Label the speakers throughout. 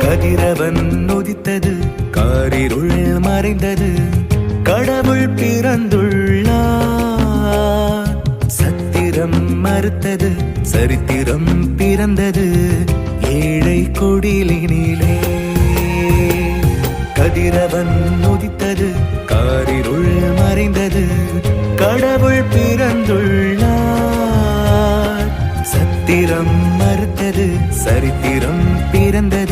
Speaker 1: கதிரவன் உதித்தது காரிருள் மறைந்தது கடவுள் பிறந்துள்ளார். சத்திரம் மறுத்தது சரித்திரம் பிறந்தது ஏழை கொடிலினிலே. கதிரவன் உதித்தது காரிருள் மறைந்தது கடவுள் பிறந்துள்ளார். சத்திரம் மறுத்தது சரித்திரம் பிறந்தது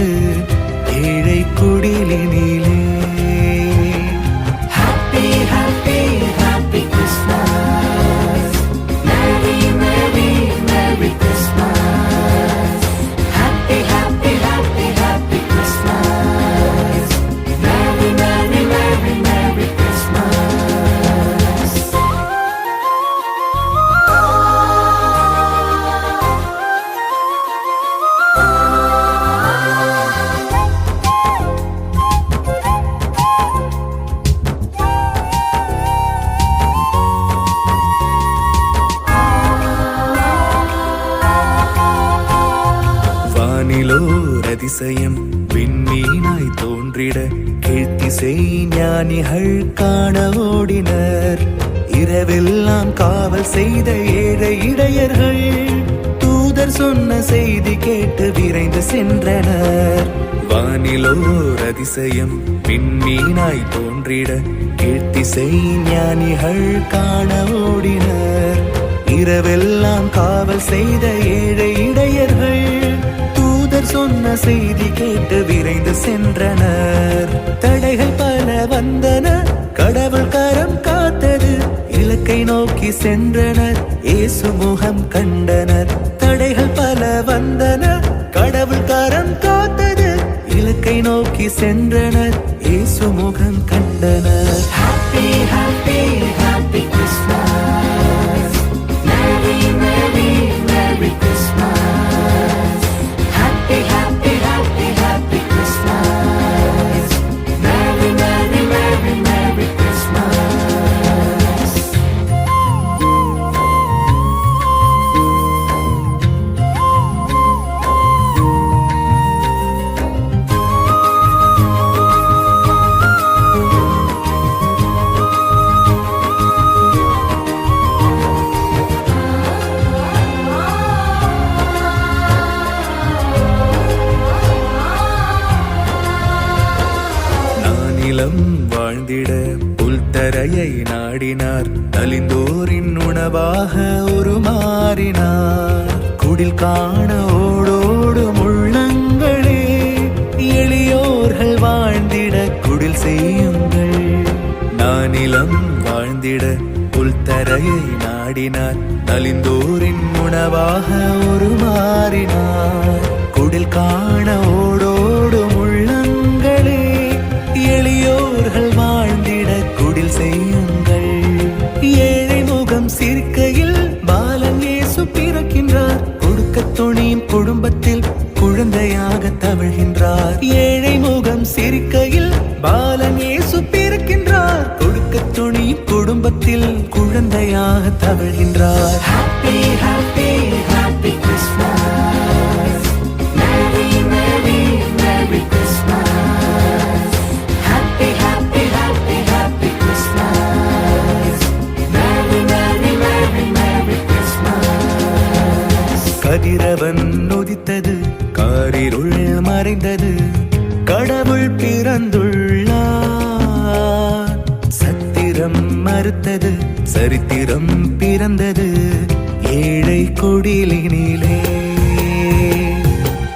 Speaker 1: அதிசயம் விண்மீனாய் தோன்றிட கீர்த்திசை ஞானிகள் காண ஓடினர். இரவெல்லாம் காவல் செய்த ஏழை இடையர்கள் தூதர் சொன்ன செய்தி கேட்டு விரைந்து சென்றனர். வானிலோர் அதிசயம் விண்மீனாய் தோன்றிட கீர்த்திசை ஞானிகள் காண ஓடினர். இரவெல்லாம் காவல் செய்த ஏழை இடையர்கள் சொன்ன செய்தி கேட்டு விரைந்து சென்றனர். தடைகள் பல வந்தன கடவுள் கரம் காத்தது இலக்கை நோக்கி சென்றனர் இயேசு முகம் கண்டனர். தடைகள் பல வந்தன கடவுள் கரம் காத்தது இலக்கை நோக்கி சென்றனர் இயேசு முகம் கண்டனர்.
Speaker 2: ஹாப்பி ஹாப்பி
Speaker 1: நானிலம் வாழ்ந்திட புல்தரையை நாடினார். நலிந்தோரின் உணவாக உருமாறினார். குடில் காண ஓடோடும் உள்ளங்களே எளியோர்கள் வாழ்ந்திட குடில் செய்யுங்கள். நானிலம் வாழ்ந்திட புல்தரையை நாடினார். நலிந்தோரின் உணவாக உருமாறினார். குடில் இயேசு பிறக்கின்றார். கொடுக்க துணியும் குடும்பத்தில் குழந்தையாக தவழ்கின்றார். ஏழை முகம் சிரிக்கையில் பாலன் இயேசு பிறக்கின்றார். கொடுக்க துணியும் குடும்பத்தில் குழந்தையாக தவழ்கின்றார்.
Speaker 2: ஹாப்பி ஹாப்பி
Speaker 1: கதிரவன் உதித்தது காரிருள் மறைந்தது கடவுள் பிறந்துள்ளார். சத்திரம் மறுத்தது சரித்திரம் பிறந்தது ஏழை கொடிலினிலே.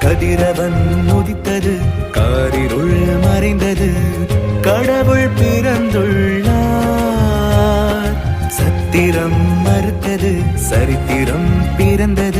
Speaker 1: கதிரவன் உதித்தது காரிருள் மறைந்தது கடவுள் பிறந்துள்ளார். சத்திரம் மறுத்தது சரித்திரம் பிறந்தது